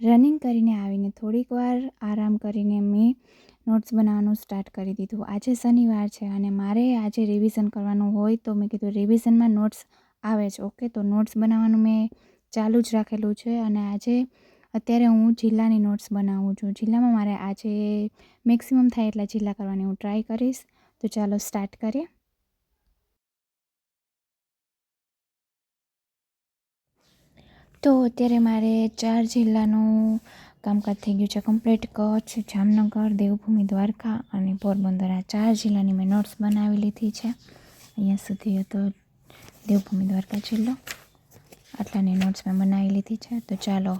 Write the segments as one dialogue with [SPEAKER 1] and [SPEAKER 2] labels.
[SPEAKER 1] Running કરીને આવીને થોડીક વાર આરામ કરીને મેં નોટ્સ બનાવવાનું સ્ટાર્ટ કરી દીધું. આજે શનિવાર છે અને મારે આજે રિવિઝન કરવાનું હોય તો મેં કીધું રિવિઝનમાં નોટ્સ આવે છે. ઓકે તો નોટ્સ બનાવવાનું મેં ચાલુ જ રાખેલું છે અને આજે અત્યારે હું જિલ્લાની નોટ્સ બનાવું છું. જિલ્લામાં મારે આજે મેક્સિમમ થાય એટલા જિલ્લા કરવાની હું ટ્રાય કરીશ. તો ચાલો સ્ટાર્ટ કરીએ. તો અત્યારે મારે ચાર જિલ્લાનું કામકાજ થઈ ગયું છે. કમ્પ્લીટ કચ્છ, જામનગર, દેવભૂમિ, દ્વારકા અને પોરબંદર. આ ચાર જિલ્લાની મેં નોટ્સ બનાવી લીધી છે. અહીંયા સુધી હતો દેવભૂમિ, દ્વારકા જિલ્લો. આટલાની નોટ્સ મેં બનાવી લીધી છે. તો ચાલો.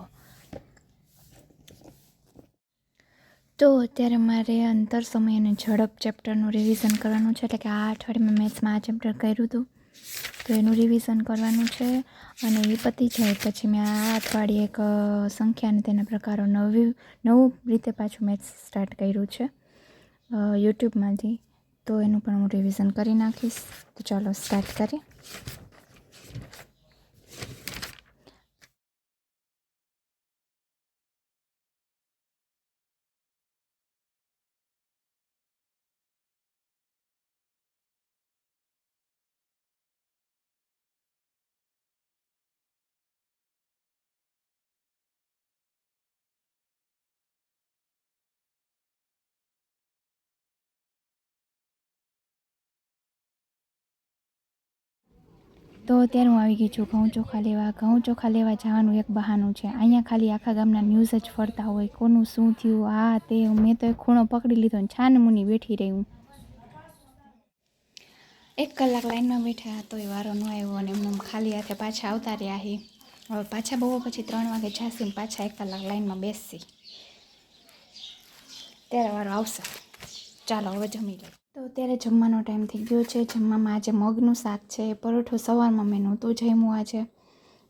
[SPEAKER 1] તો અત્યારે મારે અંતર સમય અને ઝડપ ચેપ્ટરનું રિવિઝન કરવાનું છે. એટલે કે આ અઠવાડિયે મેં મેથ્સમાં આ ચેપ્ટર કર્યું હતું. તો એનું રિવિઝન કરવાનું છે. અને એ પતી જાય પછી મેં આ અઠવાડિયે એક સંખ્યા અને તેના પ્રકારો નવી, નવું રીતે પાછું મેથ્સ સ્ટાર્ટ કર્યું છે યુટ્યુબમાંથી. તો એનું પણ હું રિવિઝન કરી નાખીશ. તો ચાલો સ્ટાર્ટ કરીએ. તો અત્યારે હું આવી ગઈ છું ઘઉં ચોખા લેવા. ઘઉં ચોખા લેવા જવાનું એક બહાનું છે. અહીંયા ખાલી આખા ગામના ન્યૂઝ જ ફરતા હોય. કોનું શું થયું, આ, તે, મેં તો એક ખૂણો પકડી લીધો ને છાન મુની બેઠી રહી હું. એક કલાક લાઈનમાં બેઠા તોય વારો ન આવ્યો અને એમને ખાલી હાથે પાછા આવતા રહ્યા હી. હવે પાછા બહુ પછી ત્રણ વાગે જાસી પાછા એક કલાક લાઈનમાં બેસી. ત્યારે વારો આવશે. ચાલો, હવે જમી લઈએ. તો અત્યારે જમવાનો ટાઈમ થઈ ગયો છે. જમવામાં આજે મગનું શાક છે, પરોઠું સવારમાં મેં નહોતું જમ્યું આજે.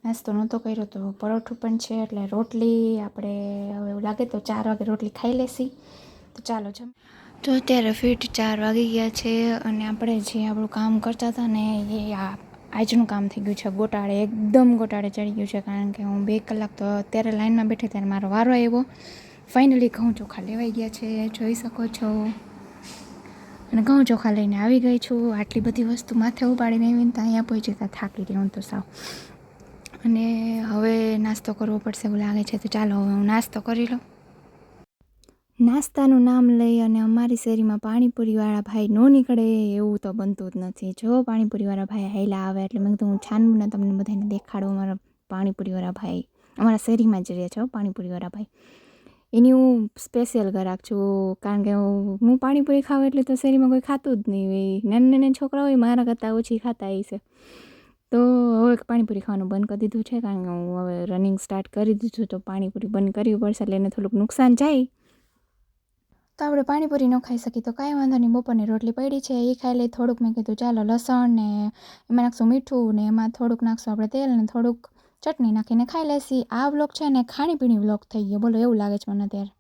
[SPEAKER 1] નાસ્તો નહોતો કર્યો તો પરોઠું પણ છે, એટલે રોટલી આપણે હવે એવું લાગે તો ચાર વાગે રોટલી ખાઈ લેશી. તો ચાલો જમ. તો અત્યારે ફિટ ચાર વાગી ગયા છે અને આપણે જે આપણું કામ કરતા હતા ને એ આ આજનું કામ થઈ ગયું છે. ગોટાળે, એકદમ ગોટાળે ચડી ગયું છે કારણ કે હું બે કલાક તો અત્યારે લાઇનમાં બેઠી ત્યારે મારો વારો આવ્યો. ફાઇનલી ઘઉં ચોખા લેવાઈ ગયા છે. જોઈ શકો છો. અને ઘઉં ચોખા લઈને આવી ગઈ છું. આટલી બધી વસ્તુ માથે ઉપાડીને આવીને તો અહીંયા પહોંચી ત્યાં થાકી રહી હું તો સાવ. અને હવે નાસ્તો કરવો પડશે એવું લાગે છે, તો ચાલો હવે હું નાસ્તો કરી લઉં. નાસ્તાનું નામ લઈ અને અમારી શેરીમાં પાણીપુરીવાળા ભાઈ ન નીકળે એવું તો બનતું જ નથી. જો પાણીપુરીવાળા ભાઈ હાઈલા આવે એટલે મેં કીધું હું છાનમુને તમને બધાને દેખાડું, અમારા પાણીપુરીવાળા ભાઈ. અમારા શેરીમાં જ રહે છે પાણીપુરીવાળા ભાઈ. એની હું સ્પેશિયલ ગ્રાહક છું, કારણ કે હું હું પાણીપુરી ખાઉં એટલે તો શેરીમાં કોઈ ખાતું જ નહીં હોય. નાના નાના છોકરા હોય, મારા કરતાં ઓછી ખાતા હશે તો હવે પાણીપુરી ખાવાનું બંધ કરી દીધું છે, કારણ કે હું હવે રનિંગ સ્ટાર્ટ કરી દીધું તો પાણીપુરી બંધ કરવી પડશે એટલે એને થોડુંક નુકસાન જાય. તો આપણે પાણીપુરી ન ખાઈ શકીએ તો કાંઈ વાંધો નહીં, બપોરની રોટલી પડી છે, એ ખાઈ લઈ થોડુંક મેં કીધું ચાલો લસણ ને એમાં નાખશું મીઠું ને એમાં થોડુંક નાખશું આપણે તેલ ને થોડુંક ચટણી નાખીને ખાઈ લેશી. આ વ્લોગ છે ને ખાણીપીણી વ્લોગ થઈ ગયો. બોલો, એવું લાગે છે મને અત્યારે.